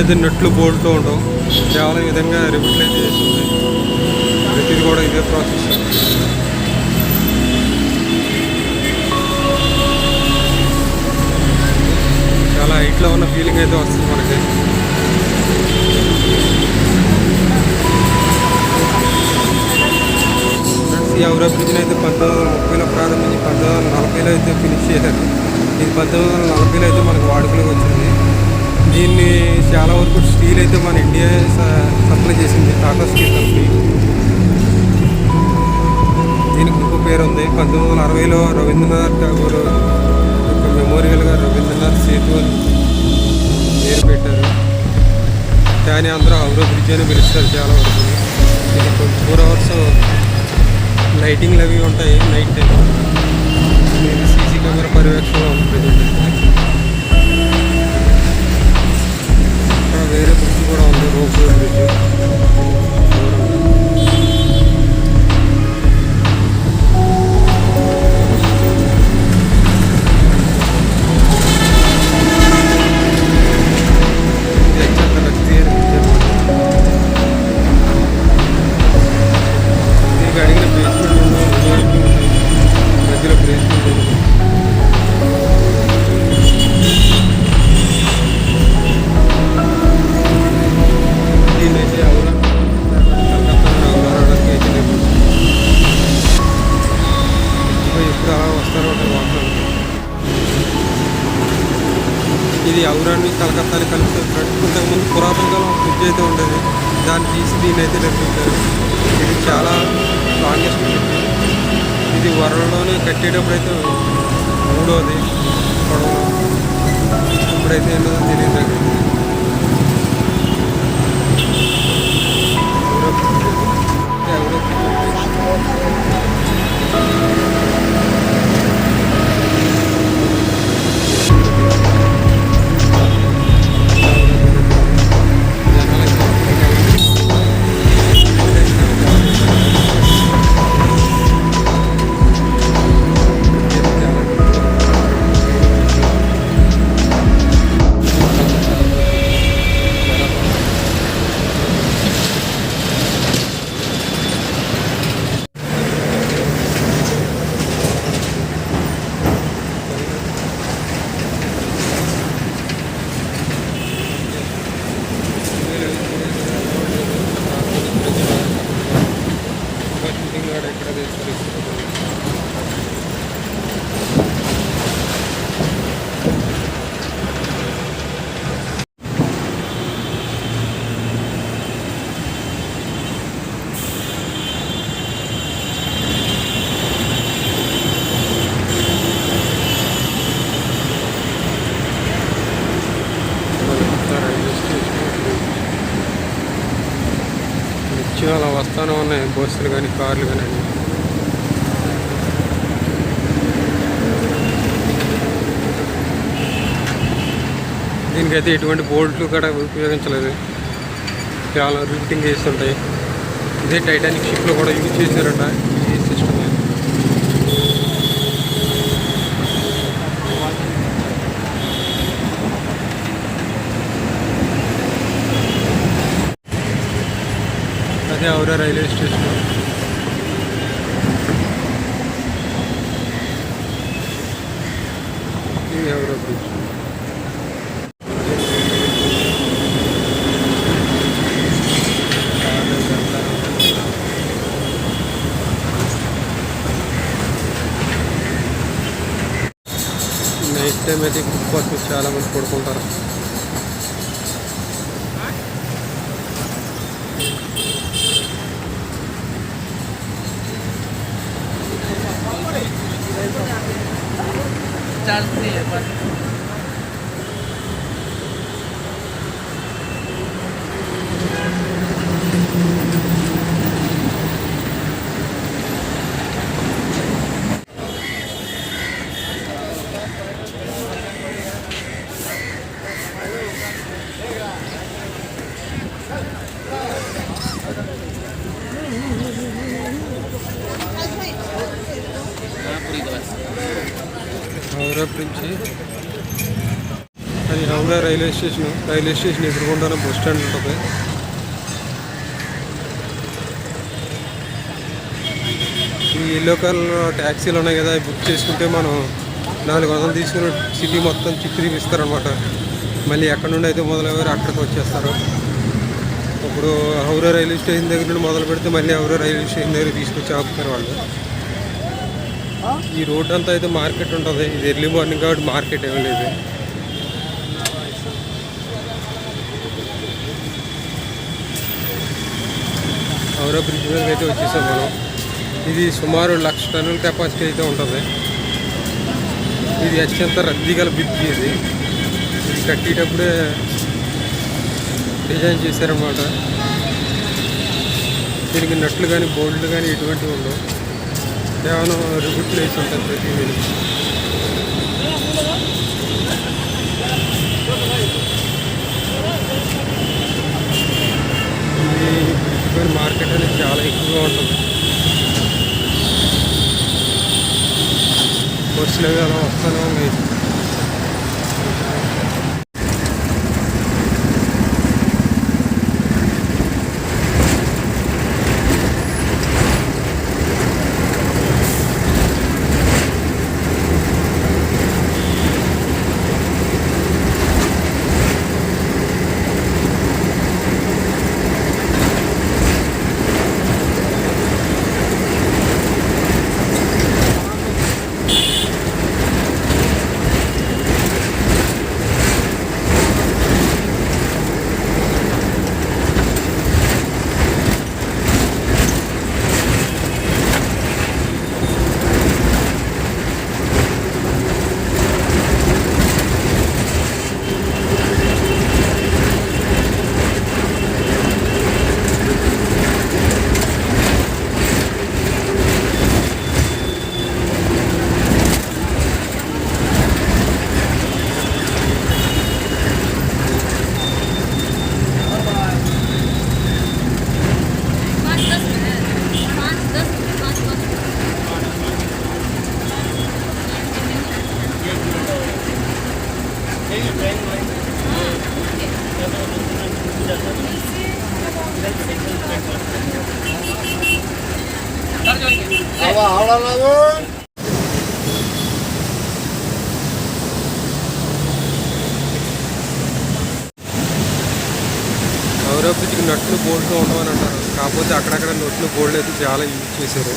అయితే నట్లు బోల్ట్తో ఉండవు. కేవలం ఈ విధంగా రిపిట్లు చేస్తుంది ప్రతిది కూడా ఇదే ప్రాసెస్. చాలా హైట్లో ఉన్న ఫీలింగ్ అయితే వస్తుంది మనకి. ఫ్రెండ్స్ ఈ ఔరా బ్రిడ్జ్ని అయితే పంతొమ్మిది వందల ముప్పైలో ప్రారంభించి పంతొమ్మిది వందల నలభైలో అయితే ఫినిష్ చేశారు. ఇది పంతొమ్మిది వందల నలభైలో అయితే మనకు వాడుకలోకి వచ్చింది. దీన్ని చాలా వరకు స్టీల్ అయితే మన ఇండియా స- సప్లై చేసింది టాటా స్టీల్ కంపెనీ. దీనికి ఇంకో పేరు ఉంది. పంతొమ్మిది వందల అరవైలో రవీంద్రనాథ్ ఠాగూర్ యొక్క మెమోరియల్గా రవీంద్రనాథ్ సేతు అని పేరు పెట్టారు. దాన్ని అందరూ అవరో బ్రిడ్జ్ అని పిలుస్తారు చాలా వరకు. ఇది ఫోర్ అవర్స్ లైటింగ్లు అవి ఉంటాయి నైట్ టైం సీసీ కెమెరా పర్యవేక్షణలో ఉంది ప్రజెంట్ ఇది ఔరాన్ని కలకత్తాని కలిపి ఇంతకుముందు పురాతన కాలం బ్రిడ్జ్ అయితే ఉండేది. దాన్ని తీసి దీన్ని అయితే నిర్మించారు. ఇది చాలా లాంగెస్ట్ బ్రిడ్జ్. ఇది వరల్డ్లోనే కట్టేటప్పుడు అయితే మూడోది. పొడవు ఇప్పుడైతే ఏంటో తెలియదు నిత్యం అలా ఉన్నాయి బస్సులు కానీ కార్లు కానీ అన్నీ. దీనికైతే ఎటువంటి బోల్ట్లు కూడా ఉపయోగించలేదు. చాలా రూటింగ్ చేస్తుంటాయి. ఇదే టైటానిక్ షిప్లో కూడా యూజ్ చేశారట ఈ సిస్టమ్ అదే ఔరా రైల్వే స్టేషన్ ఇది ఔరా బ్రిడ్జ్ నైట్ టైం అయితే ఫుట్పాత్ మీద చాలా మంది పడుకుంటారు ఔరా నుంచి అది Howrah railway station railway station ఎదురుకుండా బస్ స్టాండ్ ఉంటుంది. ఈ ఎల్లో కలర్ ట్యాక్సీలు ఉన్నాయి కదా బుక్ చేసుకుంటే మనం నాలుగు వందలు తీసుకుని సిటీ మొత్తం చుట్టూ చూపిస్తారనమాట మళ్ళీ ఎక్కడి నుండి అయితే మొదలయ్యారు అక్కడికి వచ్చేస్తారు. ఇప్పుడు హౌరా రైల్వే స్టేషన్ దగ్గర నుండి మొదలు పెడితే మళ్ళీ హౌరా రైల్వే స్టేషన్ దగ్గర తీసుకొచ్చి ఆపుతారు వాళ్ళు. ఈ రోడ్ అంతా అయితే మార్కెట్ ఉంటుంది. ఇది ఎర్లీ మార్నింగ్ కాబట్టి మార్కెట్ ఏమీ లేదు. హౌరా బ్రిడ్జ్ మీద అయితే వచ్చేసాం మనం. ఇది సుమారు లక్ష టన్నుల కెపాసిటీ అయితే ఉంటుంది. ఇది అత్యంత రద్దీ గల బ్రిడ్జ్ ఇది. ఇది కట్టేటప్పుడే డిజైన్ చేశారన్నమాట. దీనికి నట్లు కానీ బోల్డ్లు కానీ ఎటువంటివి ఉండవు. కేవలం రిబుట్ ప్లేస్ ఉంటుంది ప్రతి దీనికి ఇది మార్కెట్ అనేది చాలా ఎక్కువగా ఉంటుంది. బస్సులు అవి అలా వస్తూనే ఉన్నాయి. హౌరా బ్రిడ్జ్కి నట్లు బోల్డ్గా ఉండవని అంటారు. కాకపోతే అక్కడక్కడ నట్లు బోల్డ్ అయితే చాలా యూజ్ చేశారు.